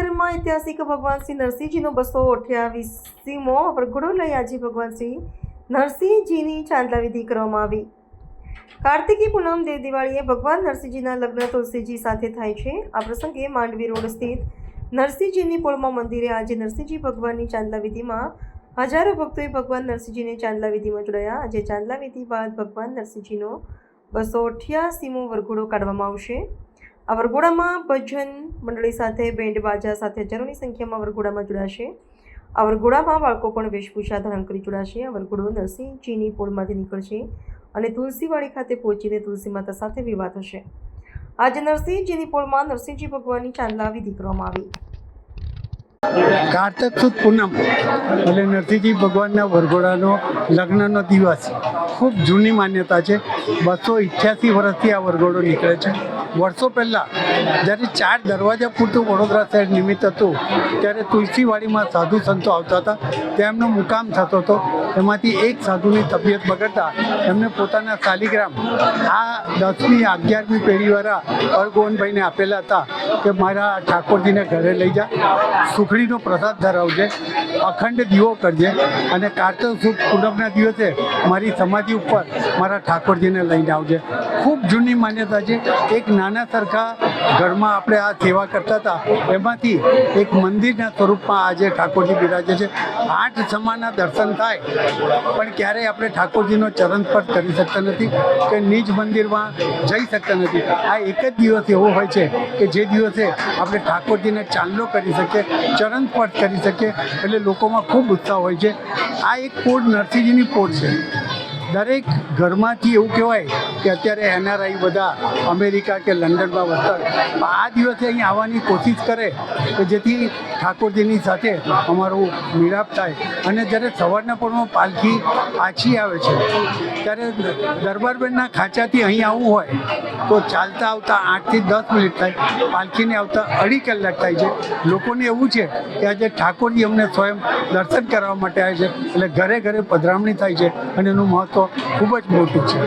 ઐતિહાસિક ભગવાન શ્રી નરસિંહજીનો બસો અઠ્યાવીસીમો વરઘોડો લઈ આજે ભગવાન શ્રી નરસિંહજીની ચાંદલા વિધિ કરવામાં આવી. કાર્તિકી પૂનમ દેવ દિવાળીએ ભગવાન નરસિંહજીના લગ્ન તુલસીજી સાથે થાય છે. આ પ્રસંગે માંડવી રોડ સ્થિત નરસિંહજીની પોળમાં મંદિરે આજે નરસિંહજી ભગવાનની ચાંદલા વિધિમાં હજારો ભક્તોએ ભગવાન નરસિંહજીને ચાંદલા વિધિમાં જોડાયા. આજે ચાંદલા વિધિ બાદ ભગવાન નરસિંહજીનો બસો અઠ્યાસીમો વરઘોડો કાઢવામાં આવશે. આ વરઘોડામાં ભજન મંડળી સાથે, બેન્ડ બાજા સાથે હજારોની સંખ્યામાં વરઘોડામાં જોડાશે. આ વરઘોડામાં બાળકો પણ વેશભૂષા ધારણ કરી જોડાશે. આ વરઘોડો નરસિંહજીની પોળમાંથી નીકળશે અને તુલસીવાડી ખાતે પહોંચીને તુલસી માતા સાથે વિવાહ થશે. આજે નરસિંહજીની પોળમાં નરસિંહજી ભગવાનની ચાંદલા વિધિ કરવામાં આવી. કારતક સુદ પૂનમ એટલે નરસિંહજી ભગવાનના વરઘોડાનો લગ્નનો દિવસ. ખૂબ જૂની માન્યતા છે. બસો ઇઠ્યાસી વર્ષથી આ વરઘોડો નીકળે છે. વર્ષો પહેલાં જ્યારે ચાર દરવાજા પૂરતું વડોદરા શહેર નિમિત્ત હતું, ત્યારે તુલસીવાડીમાં સાધુ સંતો આવતા હતા. ત્યાં એમનો મુકામ થતો હતો. એમાંથી એક સાધુની તબિયત બગડતા એમને પોતાના શાલિગ્રામ, આ દસમી અગિયારમી પેઢીવાળા અરગોવનભાઈને આપેલા હતા કે મારા ઠાકોરજીને ઘરે લઈ જા. સુખડીનો પ્રસાદ ધરાવજે, અખંડ દીવો કરજે અને કારતર સુખ પૂનમના દિવસે મારી સમાધિ ઉપર મારા ઠાકોરજીને લઈને આવજે. ખૂબ જૂની માન્યતા છે. એક નાના સરખા ઘરમાં આપણે આ સેવા કરતા હતા. એમાંથી એક મંદિરના સ્વરૂપમાં આજે ઠાકોરજી બિરાજે છે. આઠ સમાના દર્શન થાય, પણ ક્યારેય આપણે ઠાકોરજીનો ચરણ સ્પર્શ કરી શકતા નથી કે નિજ મંદિરમાં જઈ શકતા નથી. આ એક જ દિવસ એવો હોય છે કે જે દિવસે આપણે ઠાકોરજીને ચાંદલો કરી શકીએ, ચરણ સ્પર્શ કરી શકીએ, એટલે લોકોમાં ખૂબ ઉત્સાહ હોય છે. આ એક પોળ નરસિંહજીની પોળ છે. દરેક ઘરમાંથી એવું કહેવાય કે અત્યારે એનઆરઆઈ બધા અમેરિકા કે લંડનમાં વસતા. આ દિવસે અહીં આવવાની કોશિશ કરે કે જેથી ઠાકોરજીની સાથે અમારું મિલાપ થાય. અને જ્યારે સવારના પરમાં પાલખી પાછી આવે છે, ત્યારે દરબારબેનના ખાંચાથી અહીં આવવું હોય, તો ચાલતા આવતા આઠથી દસ મિનિટ થાય. પાલખીને આવતા અઢી કલાક થાય છે. લોકોને એવું છે કે આજે ઠાકોરજી અમને સ્વયં દર્શન કરવા માટે આવે છે. એટલે ઘરે ઘરે પધરામણી થાય છે અને એનું મહત્ત્વ ખૂબ જ મોટું છે.